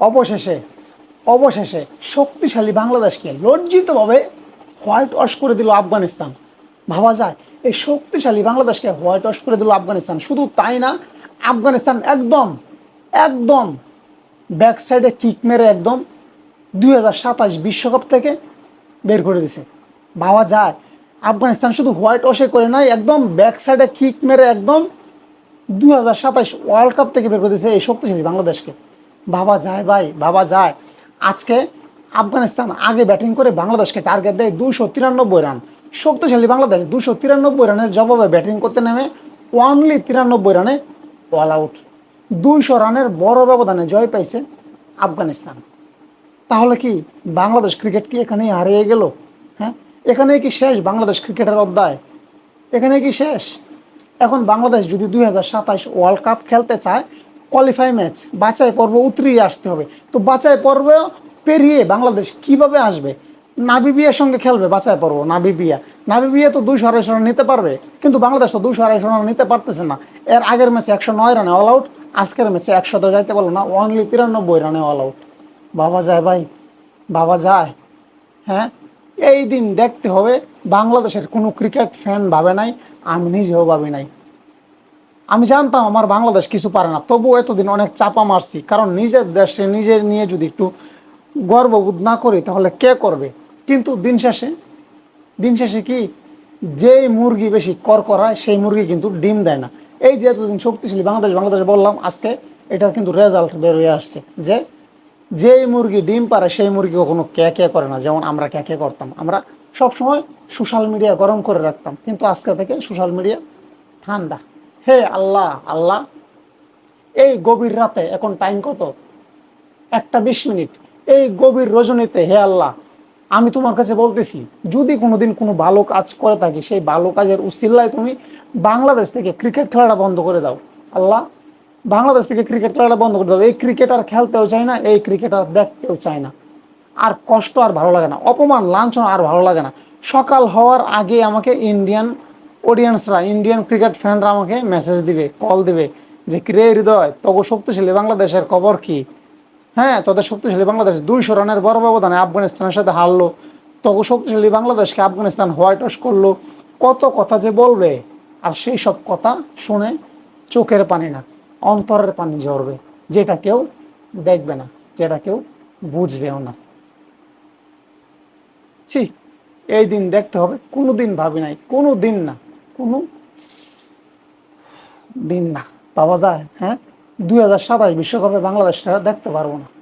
অবশেষে অবশেষে শক্তিশালী বাংলাদেশকে লজ্জিতভাবে হোয়াইট ওয়াশ করে দিল আফগানিস্তান। ভাবা যায়, এই শক্তিশালী বাংলাদেশকে হোয়াইট ওয়াশ করে দিল আফগানিস্তান। শুধু তাই না, আফগানিস্তান একদম একদম ব্যাক সাইডে কিক মেরে একদম দুই হাজার বিশ্বকাপ থেকে বের করে দিছে। ভাবা যায়, আফগানিস্তান শুধু হোয়াইট ওয়াশে করে নাই, একদম ব্যাক সাইডে কিক মেরে একদম দু হাজার সাতাশ ওয়ার্ল্ড কাপ থেকে বের করে দিয়েছে এই শক্তিশালী বাংলাদেশকে। ভাবা যায় ভাই ভাবা যায়। আজকে আফগানিস্তান আগে ব্যাটিং করে বাংলাদেশকে টার্গেট দেয় দুশো তিরানব্বই রান শক্তিশালী বাংলাদেশ দুশো তিরানব্বই রানের জবাবে ব্যাটিং করতে নেমে ওয়ানলি তিরানব্বই রানে অল আউট দুইশো রানের বড় ব্যবধানে জয় পাইছে আফগানিস্তান। তাহলে কি বাংলাদেশ ক্রিকেট কি এখানেই হারিয়ে গেল? হ্যাঁ এখানেই কি শেষ বাংলাদেশ ক্রিকেটের অধ্যায়? এখানে কি শেষ? এখন বাংলাদেশ যদি দুই হাজার সাতাশ ওয়ার্ল্ড কাপ খেলতে চায় কোয়ালিফাই ম্যাচ বাছাই পর্ব উতরিয়ে আসতে হবে। তো বাছাই পর্ব পেরিয়ে বাংলাদেশ কীভাবে আসবে? নাবিবিয়ার সঙ্গে খেলবে বাছাই পর্ব, নাবিবিয়া। নাবিবিয়া তো দুইশো আড়াইশো রান নিতে পারবে, কিন্তু বাংলাদেশ তো দুইশো আড়াইশো রান নিতে পারতেছে না। এর আগের ম্যাচে একশো নয় রানে অল আউট আজকের ম্যাচে একশো তো যাইতে পারল না অনলি তিরানব্বই রানে অল আউট বাবা যায় ভাই, বাবা যায়। হ্যাঁ? এই দিন দেখতে হবে, বাংলাদেশের কোনো ক্রিকেট ফ্যান ভাবে নাই, আমি নিজেও ভাবি নাই। আমি জানতাম আমার বাংলাদেশ কিছু পারে না, তবুও এতদিন অনেক চাপা মারছি। কারণ নিজের দেশে নিজের নিয়ে যদি একটু গর্ববোধ না করি, তাহলে কে করবে? কিন্তু দিন শেষে দিন শেষে কি, যেই মুরগি বেশি কর করায় সেই মুরগি কিন্তু ডিম দেয় না। এই যে এতদিন শক্তিশালী বাংলাদেশ বাংলাদেশ বললাম, আজকে এটার কিন্তু রেজাল্ট বের হয়ে আসছে যে, যেই মুরগি ডিম পারে, সেই মুরগি কখনো কে কে করে না। যেমন আমরা কে কে করতাম, আমরা সবসময় সোশ্যাল মিডিয়া গরম করে রাখতাম, কিন্তু আজকে থেকে সোশ্যাল মিডিয়া ঠান্ডা। হে আল্লাহ আল্লাহ, এই গভীর রাতে এখন টাইম কত? একটা বিশ মিনিট। এই গভীর রজনীতে হে আল্লাহ, আমি তোমার কাছে বলতেছি, যদি কোনোদিন কোনো ভালো কাজ করে থাকি, সেই ভালো কাজের উচিল্লায় তুমি বাংলাদেশ থেকে ক্রিকেট খেলাটা বন্ধ করে দাও। আল্লাহ, বাংলাদেশ থেকে ক্রিকেট খেলাটা বন্ধ করে দাও। এই ক্রিকেট আর খেলতেও চাই না, এই ক্রিকেট আর দেখতেও চাই না। আর কষ্ট আর ভালো লাগে না, অপমান, লাঞ্ছন আর ভালো লাগে না। সকাল হওয়ার আগে আমাকে ইন্ডিয়ান অডিয়েন্সরা ইন্ডিয়ান ক্রিকেট ফ্যানরা আমাকে মেসেজ দিবে কল দিবে যে, ক্রে হৃদয় তগো শক্তিশালী বাংলাদেশের খবর কি? হ্যাঁ তোদের শক্তিশালী বাংলাদেশ দুইশো রানের বড় ব্যবধানে আফগানিস্তানের সাথে হারলো। তগো শক্তিশালী বাংলাদেশকে আফগানিস্তান হোয়াইট ওয়াশ করল। কত কথা যে বলবে, আর সেই সব কথা শুনে চোখের পানি না, অন্তরের পানি ঝরবে, যেটা কেউ দেখবে না, যেটা কেউ বুঝবেও না। ছি, এই দিন দেখতে হবে কোনো দিন ভাবি নাই কোনো দিন না। কোনো দিন না। পাওয়া যায় হ্যাঁ? দুই হাজার সাতাশ বিশ্বকাপে বাংলাদেশটা দেখতে পারব না।